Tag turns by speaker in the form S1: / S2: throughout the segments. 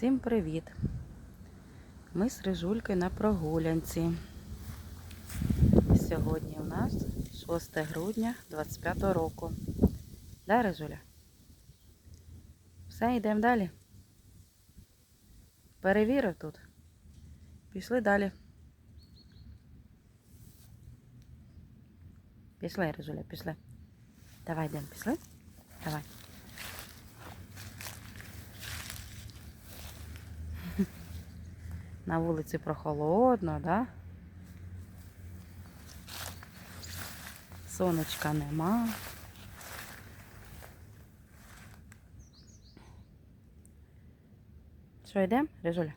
S1: Всім привіт! Ми з Рижулькою на прогулянці. Сьогодні у нас 6 грудня 25 року. Да, Рижуля? Все, йдемо далі. Перевірив тут. Пішли далі. Пішли, Рижуля, пішли. Давай йдемо, пішли? Давай. На вулиці прохолодно, да? Сонечка нема. Що, йдемо, Рижуля?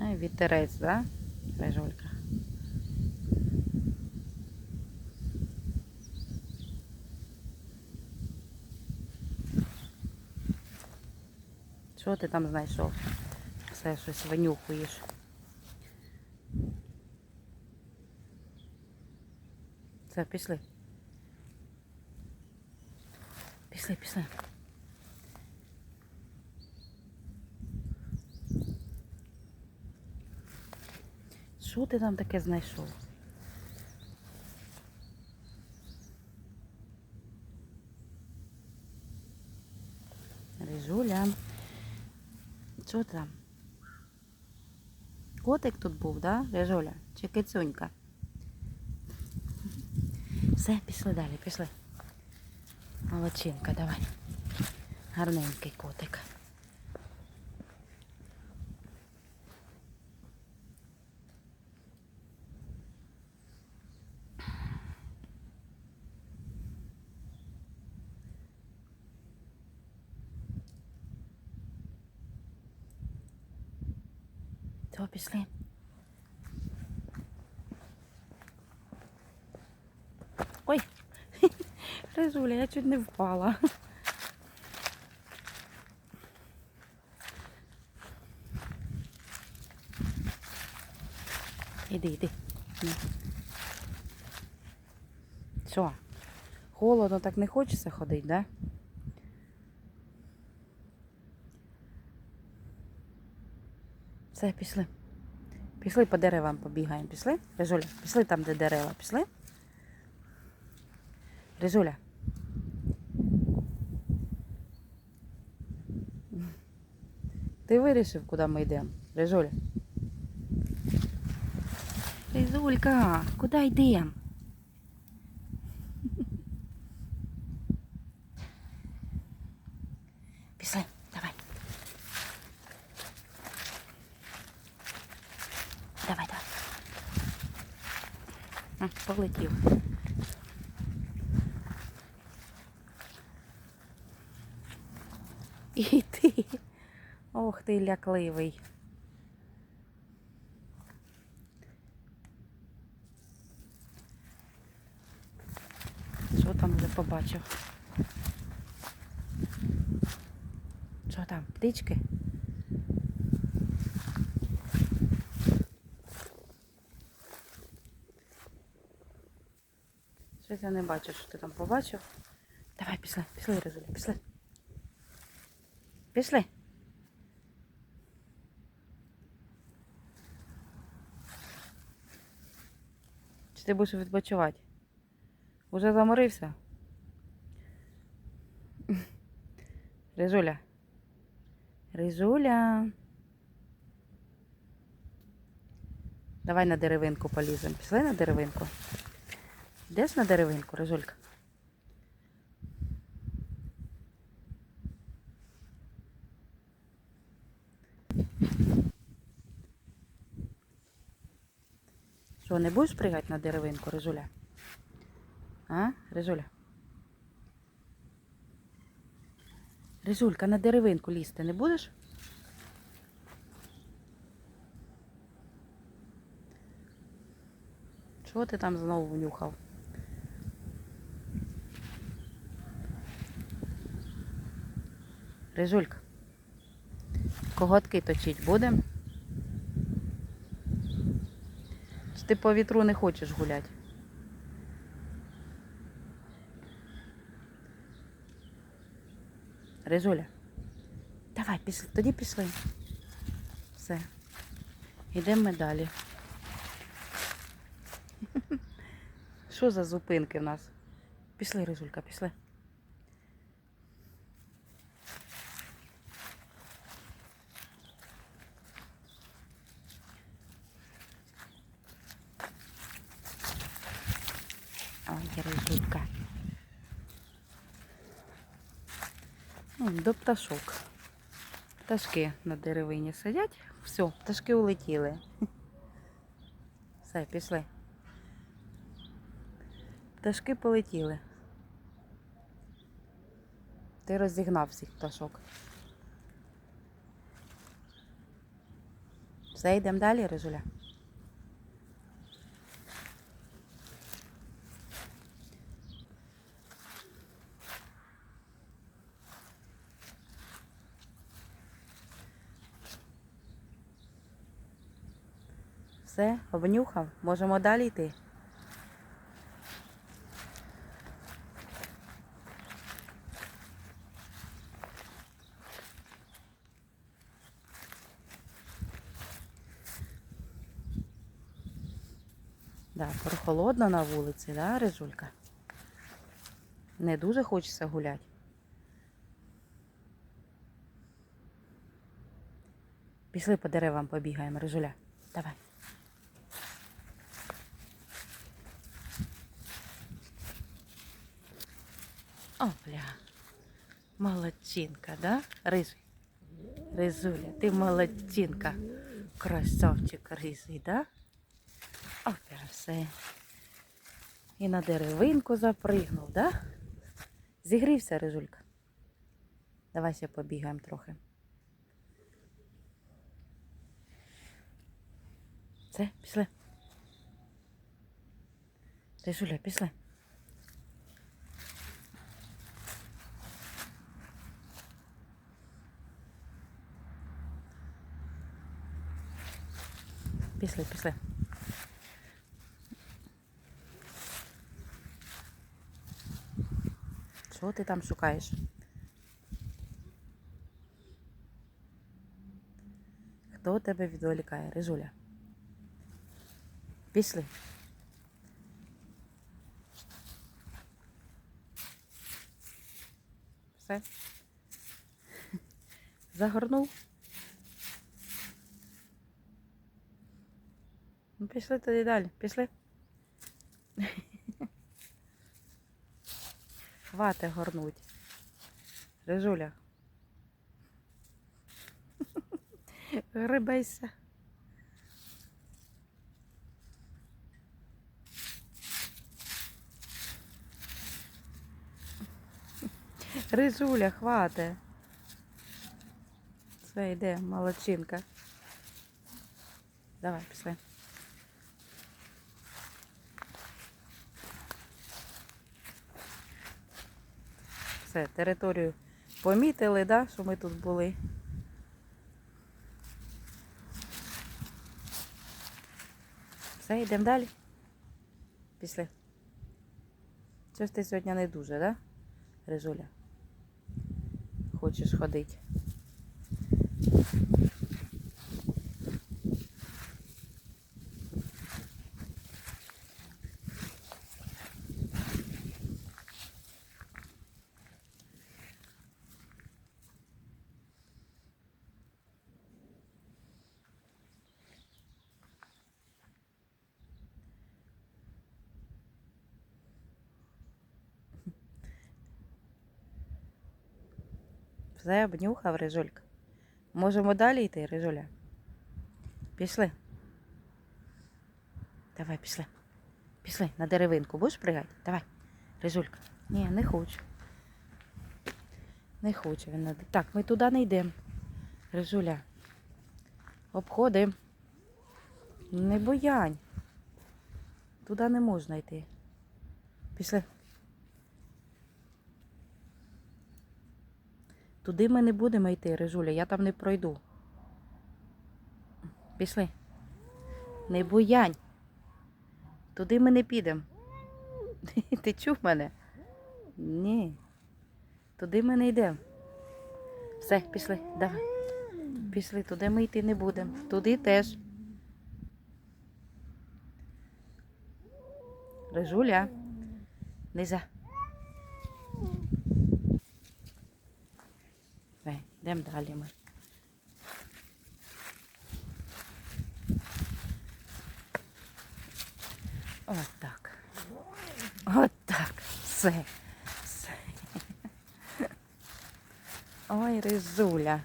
S1: Ай, вітерець, да, Рижулька? Що ти там знайшов? Все щось винюхуєш. Все, пішли. Пішли, пішли. Що ти там таке знайшов? Рижуля. Що там? Котик тут був, да, Режоля? Чи кицюнька? Все, пішли далі, пішли. Молодчинка, давай. Гарненький котик. То пішли. Ой, Ризуля, я чуть не впала. Іди, іди. Що? Холодно так не хочеться ходити, да? Все, пішли. Пішли по деревам побігаємо. Пішли? Рижуля, пішли там, де дерева. Пішли? Рижуля. Ти вирішив, куди ми йдемо? Рижуля. Ризулька, куди йдемо? Пішли, давай. Давай, давай. А, полетів. І ти. Ох ти лякливий. Що там вже побачив? Що там? Птички? Щось я не бачу, що ти там побачив. Давай, пішли, пішли, Резуля, пішли. Пішли. Чи ти будеш відпочивати? Уже заморився? Ризуля. Ризуля. Давай на деревинку поліземо. Пішли на деревинку. Йдеш на деревинку, Ризулька? Що, не будеш пригати на деревинку, Ризуля? А, Ризуля? Ризулька, на деревинку лізти не будеш? Чого ти там знову внюхав? Рижулька. Коготки точить будемо? Чи ти по вітру не хочеш гуляти? Рижуля. Давай, пішли, тоді пішли. Все. Йдемо ми далі. Що за зупинки в нас? Пішли, Рижулька, пішли. Рижулька. До пташок. Пташки на деревині сидять. Все, пташки улетіли. Все, пішли. Пташки полетіли. Ти розігнав всіх пташок. Все, йдемо далі, Рижуля. Все, обнюхав. Можемо далі йти. Да, прохолодно на вулиці, да, Рижулька? Не дуже хочеться гуляти. Пішли по деревам побігаємо, Рижуля. Давай. Молодчинка, да? Рижий. Ризуля, ти молодчинка. Красавчик ризий, да? Все. І на деревинку запригнув, да? Зігрівся, Рижулька. Давай ще побігаємо трохи. Все, пішли. Рижуля, пішли. Пішли, пішли. Що ти там шукаєш? Хто тебе відволікає? Рижуля. Пішли. Все. Загорнув. Ну, пішли тоді далі. Пішли. Хвати горнуть. Рижуля. Грибайся. Рижуля, хвати. Все, йде, молодчинка. Давай, пішли. Все, територію помітили, да, що ми тут були. Все, йдемо далі. Пішли. Щось ти сьогодні не дуже, да? Рижуля? Хочеш ходити? Все обнюхав Рижулька. Можемо далі йти, Рижуля? Пішли. Давай, пішли. Пішли на деревинку. Будеш пригати? Давай. Рижулька. Ні, не хочу. Не хоче він. Так, ми туди не йдемо. Рижуля. Обходимо. Не боянь. Туди не можна йти. Пішли. Туди ми не будемо йти, Рижуля, я там не пройду. Пішли. Не буянь. Туди ми не підемо. Ти чув мене? Ні. Туди ми не йдемо. Все, пішли, давай. Пішли, туди ми йти не будемо. Туди теж. Рижуля. Лиза. Давай, йдемо далі ми. От так. От так. Все. Все. Ой, Рижуля.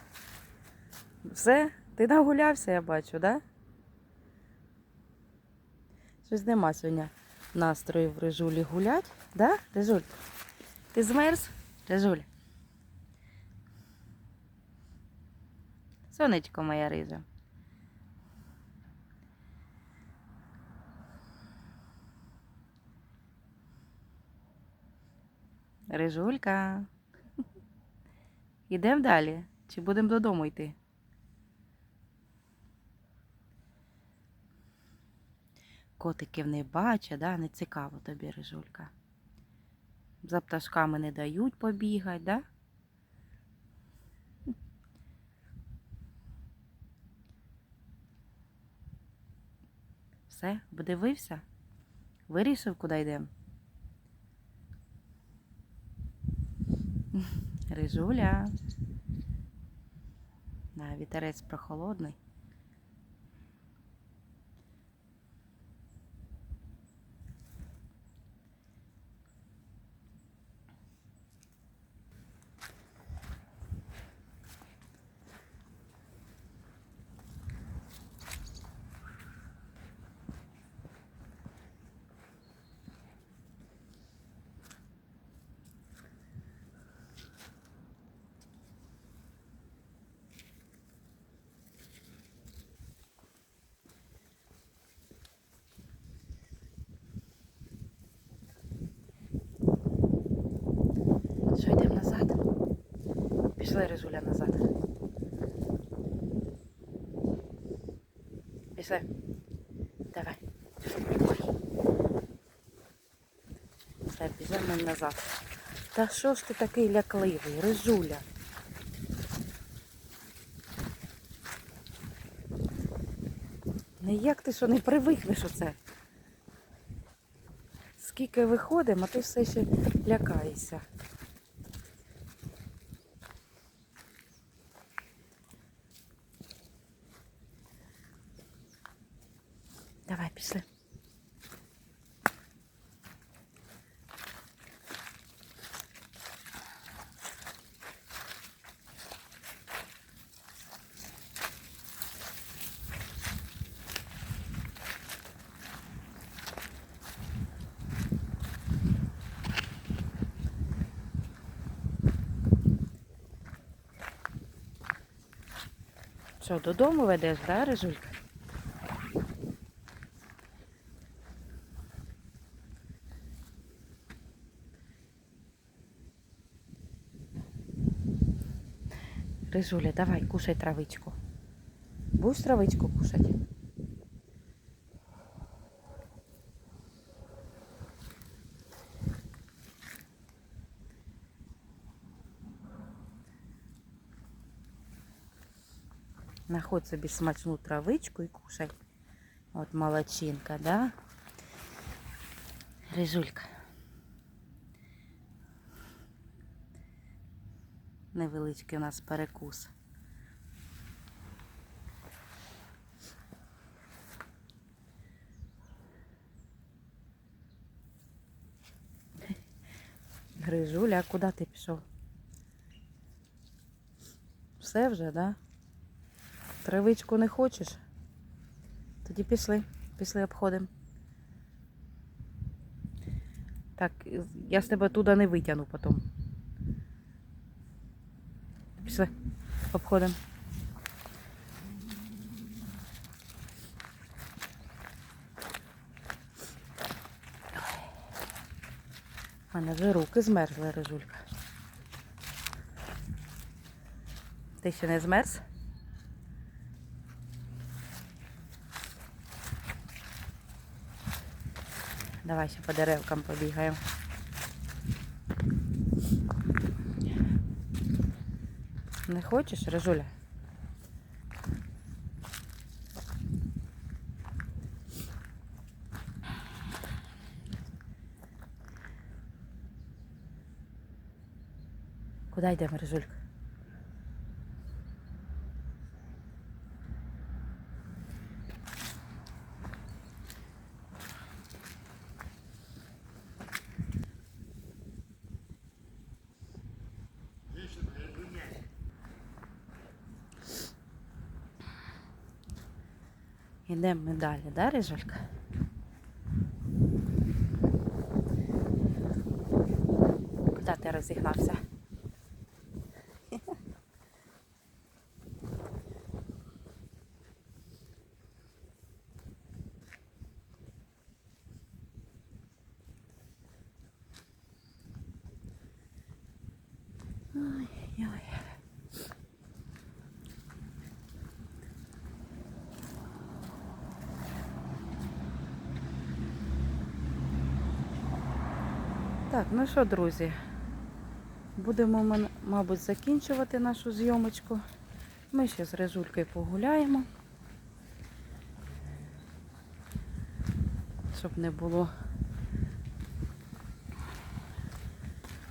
S1: Все? Ти нагулявся, я бачу, да? Щось нема сьогодні настрою в Рижулі гулять, да, Рижуль? Ти змерз? Рижуль? Сонечко моя рижа. Рижулька. Ідемо далі? Чи будемо додому йти? Котиків не бачить, да? не цікаво тобі, Рижулька. За пташками не дають побігати, да? Все, подивився? Вирішив, куди йдемо? Рижуля. Да, вітерець прохолодний. Що, йдемо назад? Пішли, Рижуля, назад. Пішли. Давай. Все, біжимо назад. Та що ж ти такий лякливий, Рижуля? Ніяк ти що не привикнеш оце? Скільки виходимо, а ти все ще лякаєшся. Давай, пішли. Що, додому ведеш, да, Рижулька? Рижуля, давай, кушай травичку. Будешь травичку кушать? Находь собі смачну травичку і кушай. От молодчинка, да? Рижулька. Невеличкий у нас перекус. Грижуля, а куди ти пішов? Все вже, да? Травичку не хочеш? Тоді пішли, пішли обходимо. Так, я з тебе туди не витягну потім. Пішли, обходимо. У мене вже руки змерзли, Рижулька. Ти ще не змерз? Давай ще по деревкам побігаємо. Не хочеш, Рижуля? Куди йдемо, Рижулька? Ідемо ми далі, да, Рижулька? Куди ти розігнався? Ой-ой. Так, ну що, друзі, будемо, ми, мабуть, закінчувати нашу зйомочку. Ми ще з Режулькою погуляємо, щоб не було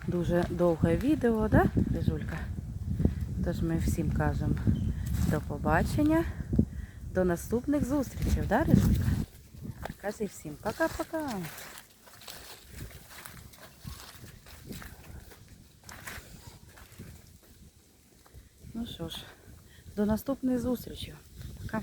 S1: дуже довге відео, да, Режулька? Тож ми всім кажемо до побачення, до наступних зустрічей, да, Режулька? Кажи всім пока-пока. Що ж, до наступної зустрічі. Пока.